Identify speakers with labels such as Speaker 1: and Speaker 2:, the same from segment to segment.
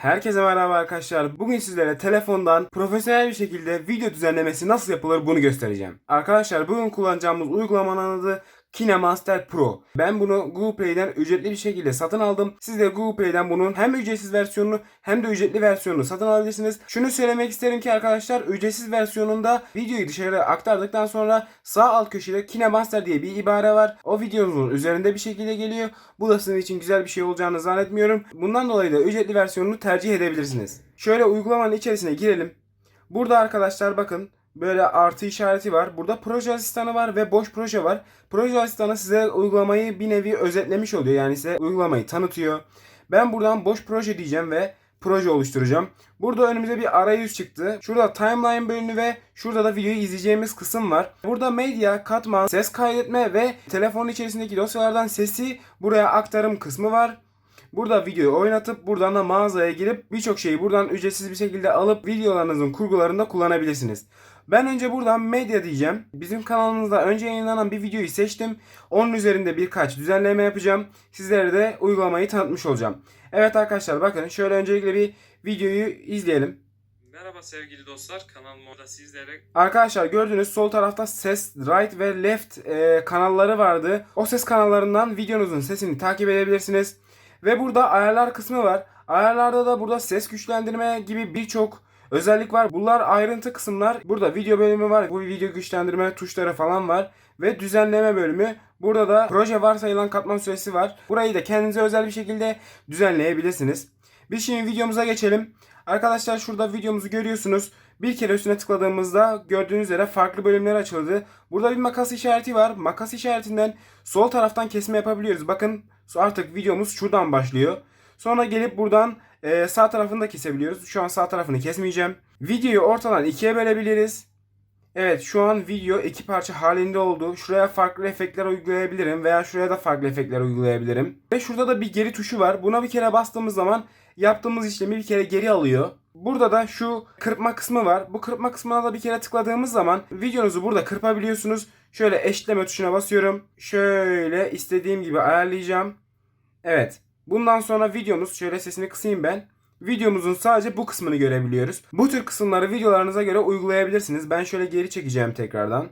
Speaker 1: Herkese merhaba arkadaşlar. Bugün sizlere telefondan profesyonel bir şekilde video düzenlemesi nasıl yapılır bunu göstereceğim. Arkadaşlar bugün kullanacağımız uygulamanın adı KineMaster Pro. Ben bunu Google Play'den ücretli bir şekilde satın aldım. Siz de Google Play'den bunun hem ücretsiz versiyonunu hem de ücretli versiyonunu satın alabilirsiniz. Şunu söylemek isterim ki arkadaşlar ücretsiz versiyonunda videoyu dışarı aktardıktan sonra sağ alt köşede KineMaster diye bir ibare var. O videonuzun üzerinde bir şekilde geliyor. Bu da sizin için güzel bir şey olacağını zannetmiyorum. Bundan dolayı da ücretli versiyonunu tercih edebilirsiniz. Şöyle uygulamanın içerisine girelim. Burada arkadaşlar bakın böyle artı işareti var. Burada proje asistanı var ve boş proje var. Proje asistanı size uygulamayı bir nevi özetlemiş oluyor. Yani size uygulamayı tanıtıyor. Ben buradan boş proje diyeceğim ve proje oluşturacağım. Burada önümüze bir arayüz çıktı. Şurada timeline bölümü ve şurada da videoyu izleyeceğimiz kısım var. Burada medya, katman, ses kaydetme ve telefonun içerisindeki dosyalardan sesi buraya aktarım kısmı var. Burada videoyu oynatıp buradan da mağazaya girip birçok şeyi buradan ücretsiz bir şekilde alıp videolarınızın kurgularında kullanabilirsiniz. Ben önce buradan medya diyeceğim. Bizim kanalımızda önce yayınlanan bir videoyu seçtim. Onun üzerinde birkaç düzenleme yapacağım. Sizlere de uygulamayı tanıtmış olacağım. Evet arkadaşlar bakın şöyle öncelikle bir videoyu izleyelim.
Speaker 2: Merhaba sevgili dostlar, kanalıma da sizlere
Speaker 1: Arkadaşlar gördüğünüz sol tarafta ses right ve left e, kanalları vardı. O ses kanallarından videonuzun sesini takip edebilirsiniz. Ve burada ayarlar kısmı var. Ayarlarda da burada ses güçlendirme gibi birçok özellik var. Bunlar ayrıntı kısımlar. Burada video bölümü var. Bu video güçlendirme tuşları falan var. Ve düzenleme bölümü. Burada da proje varsayılan katman süresi var. Burayı da kendinize özel bir şekilde düzenleyebilirsiniz. Biz şimdi videomuza geçelim. Arkadaşlar şurada videomuzu görüyorsunuz. Bir kere üstüne tıkladığımızda gördüğünüz üzere farklı bölümler açıldı. Burada bir makas işareti var. Makas işaretinden sol taraftan kesme yapabiliyoruz. Bakın artık videomuz şuradan başlıyor. Sonra gelip buradan e, sağ tarafını da kesebiliyoruz. Şu an sağ tarafını kesmeyeceğim. Videoyu ortadan ikiye bölebiliriz. Evet şu an video iki parça halinde oldu. Şuraya farklı efektler uygulayabilirim veya şuraya da farklı efektler uygulayabilirim. Ve şurada da bir geri tuşu var. Buna bir kere bastığımız zaman yaptığımız işlemi bir kere geri alıyor. Burada da şu kırpma kısmı var. Bu kırpma kısmına da bir kere tıkladığımız zaman videonuzu burada kırpabiliyorsunuz. Şöyle eşitleme tuşuna basıyorum. Şöyle istediğim gibi ayarlayacağım. Evet. Bundan sonra videomuz şöyle sesini kısayım ben. Videomuzun sadece bu kısmını görebiliyoruz. Bu tür kısımları videolarınıza göre uygulayabilirsiniz. Ben şöyle geri çekeceğim tekrardan.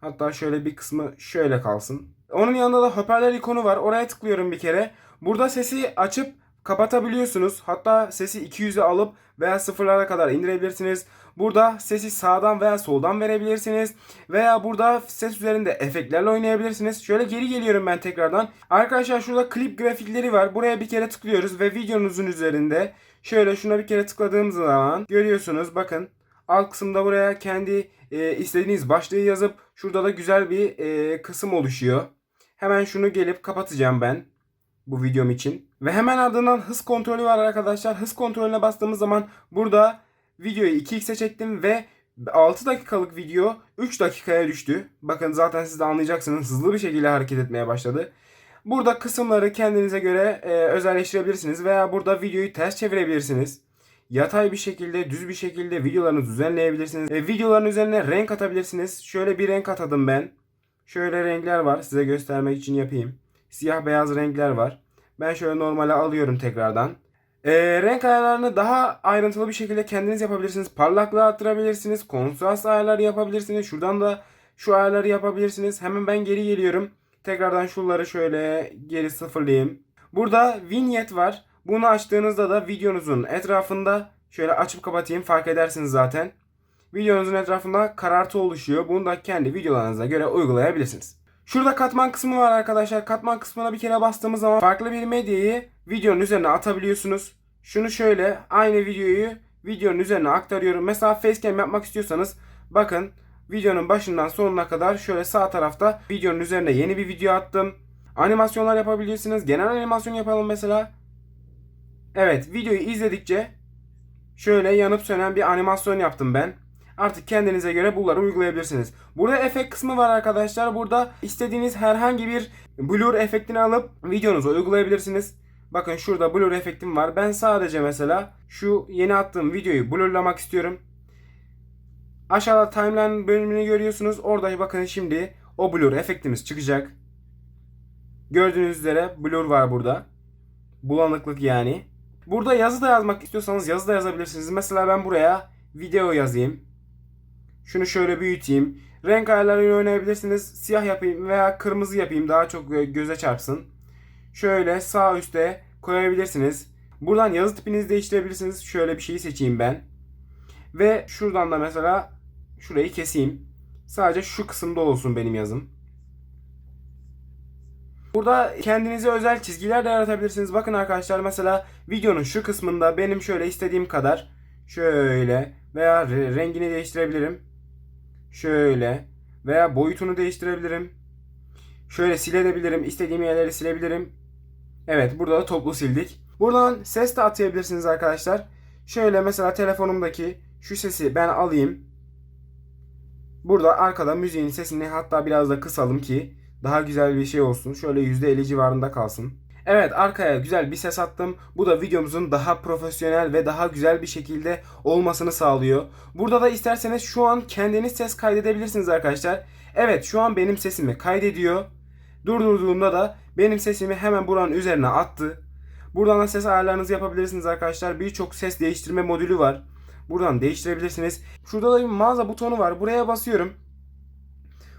Speaker 1: Hatta şöyle bir kısmı şöyle kalsın. Onun yanında da hoparlör ikonu var. Oraya tıklıyorum bir kere. Burada sesi açıp kapatabiliyorsunuz. Hatta sesi 200'e alıp veya sıfırlara kadar indirebilirsiniz. Burada sesi sağdan veya soldan verebilirsiniz. Veya burada ses üzerinde efektlerle oynayabilirsiniz. Şöyle geri geliyorum ben tekrardan. Arkadaşlar şurada klip grafikleri var. Buraya bir kere tıklıyoruz ve videonuzun üzerinde şöyle şuna bir kere tıkladığımız zaman görüyorsunuz bakın. Alt kısımda buraya kendi e, istediğiniz başlığı yazıp şurada da güzel bir e, kısım oluşuyor. Hemen şunu gelip kapatacağım ben bu videom için. Ve hemen ardından hız kontrolü var arkadaşlar. Hız kontrolüne bastığımız zaman burada videoyu 2x'e çektim ve 6 dakikalık video 3 dakikaya düştü. Bakın zaten siz de anlayacaksınız hızlı bir şekilde hareket etmeye başladı. Burada kısımları kendinize göre e, özelleştirebilirsiniz veya burada videoyu ters çevirebilirsiniz. Yatay bir şekilde, düz bir şekilde videolarınızı düzenleyebilirsiniz. E, videoların üzerine renk atabilirsiniz. Şöyle bir renk atadım ben. Şöyle renkler var. Size göstermek için yapayım. Siyah beyaz renkler var. Ben şöyle normale alıyorum tekrardan. Ee, renk ayarlarını daha ayrıntılı bir şekilde kendiniz yapabilirsiniz. Parlaklığı arttırabilirsiniz. Kontrast ayarları yapabilirsiniz. Şuradan da şu ayarları yapabilirsiniz. Hemen ben geri geliyorum. Tekrardan şunları şöyle geri sıfırlayayım. Burada vignette var. Bunu açtığınızda da videonuzun etrafında şöyle açıp kapatayım fark edersiniz zaten. Videonuzun etrafında karartı oluşuyor. Bunu da kendi videolarınıza göre uygulayabilirsiniz. Şurada katman kısmı var arkadaşlar. Katman kısmına bir kere bastığımız zaman farklı bir medyayı videonun üzerine atabiliyorsunuz. Şunu şöyle aynı videoyu videonun üzerine aktarıyorum. Mesela facecam yapmak istiyorsanız bakın videonun başından sonuna kadar şöyle sağ tarafta videonun üzerine yeni bir video attım. Animasyonlar yapabilirsiniz. Genel animasyon yapalım mesela. Evet videoyu izledikçe şöyle yanıp sönen bir animasyon yaptım ben. Artık kendinize göre bunları uygulayabilirsiniz. Burada efekt kısmı var arkadaşlar. Burada istediğiniz herhangi bir blur efektini alıp videonuza uygulayabilirsiniz. Bakın şurada blur efektim var. Ben sadece mesela şu yeni attığım videoyu blurlamak istiyorum. Aşağıda timeline bölümünü görüyorsunuz. Orada bakın şimdi o blur efektimiz çıkacak. Gördüğünüz üzere blur var burada. Bulanıklık yani. Burada yazı da yazmak istiyorsanız yazı da yazabilirsiniz. Mesela ben buraya video yazayım. Şunu şöyle büyüteyim. Renk ayarlarıyla oynayabilirsiniz. Siyah yapayım veya kırmızı yapayım daha çok gö- göze çarpsın. Şöyle sağ üste koyabilirsiniz. Buradan yazı tipinizi değiştirebilirsiniz. Şöyle bir şeyi seçeyim ben. Ve şuradan da mesela şurayı keseyim. Sadece şu kısımda olsun benim yazım. Burada kendinize özel çizgiler de yaratabilirsiniz. Bakın arkadaşlar mesela videonun şu kısmında benim şöyle istediğim kadar şöyle veya re- rengini değiştirebilirim. Şöyle veya boyutunu değiştirebilirim. Şöyle silebilirim. istediğim yerleri silebilirim. Evet burada da toplu sildik. Buradan ses de atayabilirsiniz arkadaşlar. Şöyle mesela telefonumdaki şu sesi ben alayım. Burada arkada müziğin sesini hatta biraz da kısalım ki daha güzel bir şey olsun. Şöyle %50 civarında kalsın. Evet arkaya güzel bir ses attım. Bu da videomuzun daha profesyonel ve daha güzel bir şekilde olmasını sağlıyor. Burada da isterseniz şu an kendiniz ses kaydedebilirsiniz arkadaşlar. Evet şu an benim sesimi kaydediyor. Durdurduğumda da benim sesimi hemen buranın üzerine attı. Buradan da ses ayarlarınızı yapabilirsiniz arkadaşlar. Birçok ses değiştirme modülü var. Buradan değiştirebilirsiniz. Şurada da bir mağaza butonu var. Buraya basıyorum.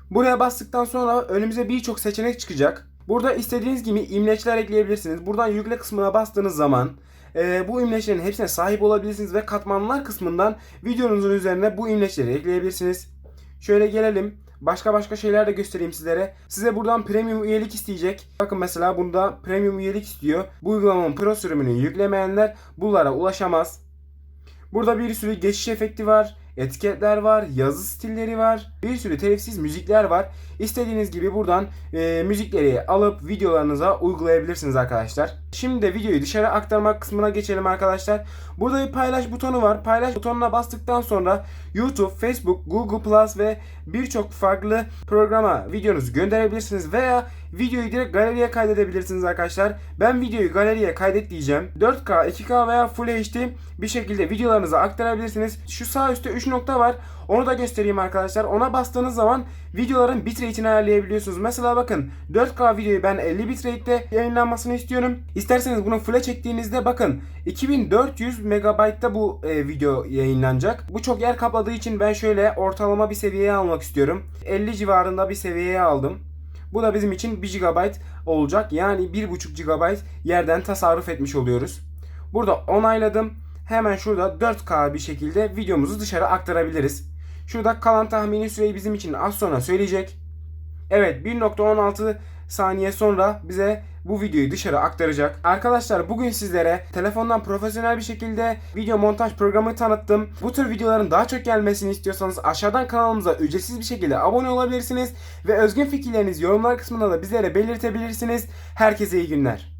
Speaker 1: Buraya bastıktan sonra önümüze birçok seçenek çıkacak. Burada istediğiniz gibi imleçler ekleyebilirsiniz. Buradan yükle kısmına bastığınız zaman e, bu imleçlerin hepsine sahip olabilirsiniz ve katmanlar kısmından videonuzun üzerine bu imleçleri ekleyebilirsiniz. Şöyle gelelim. Başka başka şeyler de göstereyim sizlere. Size buradan premium üyelik isteyecek. Bakın mesela bunda premium üyelik istiyor. Bu uygulamanın pro sürümünü yüklemeyenler bunlara ulaşamaz. Burada bir sürü geçiş efekti var. Etiketler var, yazı stilleri var, bir sürü telifsiz müzikler var. İstediğiniz gibi buradan e, müzikleri alıp videolarınıza uygulayabilirsiniz arkadaşlar. Şimdi de videoyu dışarı aktarmak kısmına geçelim arkadaşlar. Burada bir paylaş butonu var. Paylaş butonuna bastıktan sonra YouTube, Facebook, Google Plus ve birçok farklı programa videonuzu gönderebilirsiniz veya videoyu direkt galeriye kaydedebilirsiniz arkadaşlar. Ben videoyu galeriye kaydet diyeceğim. 4K, 2K veya Full HD bir şekilde videolarınızı aktarabilirsiniz. Şu sağ üstte 3 nokta var. Onu da göstereyim arkadaşlar. Ona bastığınız zaman videoların bitrate'ini ayarlayabiliyorsunuz. Mesela bakın 4K videoyu ben 50 bitrate'de yayınlanmasını istiyorum. İsterseniz bunu full'e çektiğinizde bakın 2400 MB'da bu e, video yayınlanacak. Bu çok yer kapladığı için ben şöyle ortalama bir seviyeye almak istiyorum. 50 civarında bir seviyeye aldım. Bu da bizim için 1 GB olacak. Yani 1.5 GB yerden tasarruf etmiş oluyoruz. Burada onayladım. Hemen şurada 4K bir şekilde videomuzu dışarı aktarabiliriz. Şurada kalan tahmini süreyi bizim için az sonra söyleyecek. Evet 1.16 saniye sonra bize bu videoyu dışarı aktaracak. Arkadaşlar bugün sizlere telefondan profesyonel bir şekilde video montaj programı tanıttım. Bu tür videoların daha çok gelmesini istiyorsanız aşağıdan kanalımıza ücretsiz bir şekilde abone olabilirsiniz ve özgün fikirlerinizi yorumlar kısmında da bizlere belirtebilirsiniz. Herkese iyi günler.